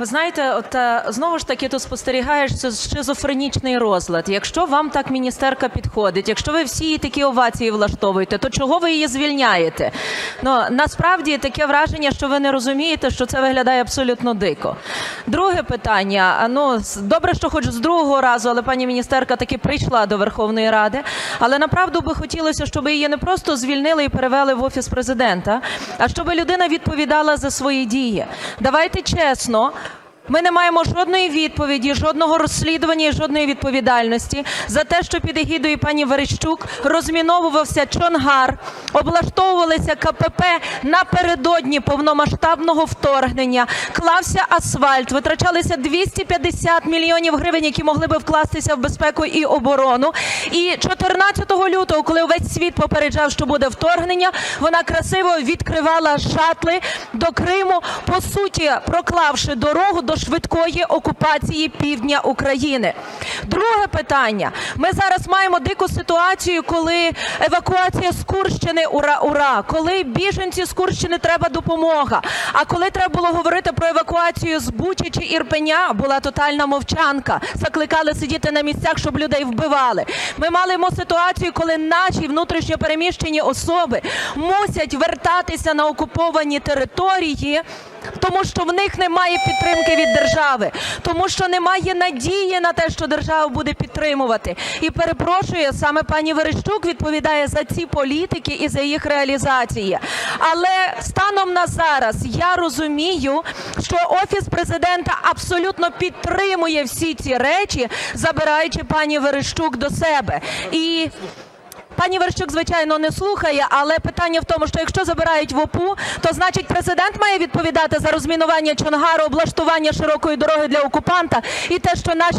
Ви знаєте, от е, знову ж таки тут спостерігаєш шизофренічний розлад. Якщо вам так міністерка підходить, якщо ви всі такі овації влаштовуєте, то чого ви її звільняєте? Ну насправді таке враження, що ви не розумієте, що це виглядає абсолютно дико. Друге питання. Ну добре, що хоч з другого разу, але пані міністерка таки прийшла до Верховної Ради. Але направду би хотілося, щоб її не просто звільнили і перевели в офіс президента, а щоб людина відповідала за свої дії. Давайте чесно. Ми не маємо жодної відповіді, жодного розслідування і жодної відповідальності за те, що під егідою пані Верещук розміновувався Чонгар, облаштовувалися КПП напередодні повномасштабного вторгнення, клався асфальт, витрачалися 250 мільйонів гривень, які могли би вкластися в безпеку і оборону. І 14 лютого, коли увесь світ попереджав, що буде вторгнення, вона красиво відкривала шатли до Криму, по суті, проклавши дорогу до швидкої окупації півдня України. Друге питання. Ми зараз маємо дику ситуацію, коли евакуація з Курщини ура, ура, коли біженці з Курщини треба допомога. А коли треба було говорити про евакуацію з Бучі чи Ірпеня, була тотальна мовчанка. Закликали сидіти на місцях, щоб людей вбивали. Ми маємо ситуацію, коли наші внутрішньо переміщені особи мусять вертатися на окуповані території. Тому що в них немає підтримки від держави, тому що немає надії на те, що держава буде підтримувати. І перепрошую, саме пані Верещук відповідає за ці політики і за їх реалізації. Але станом на зараз я розумію, що офіс президента абсолютно підтримує всі ці речі, забираючи пані Верещук до себе. І Пані Верщук, звичайно, не слухає, але питання в тому, що якщо забирають в ОПУ, то значить президент має відповідати за розмінування Чонгару, облаштування широкої дороги для окупанта і те, що наші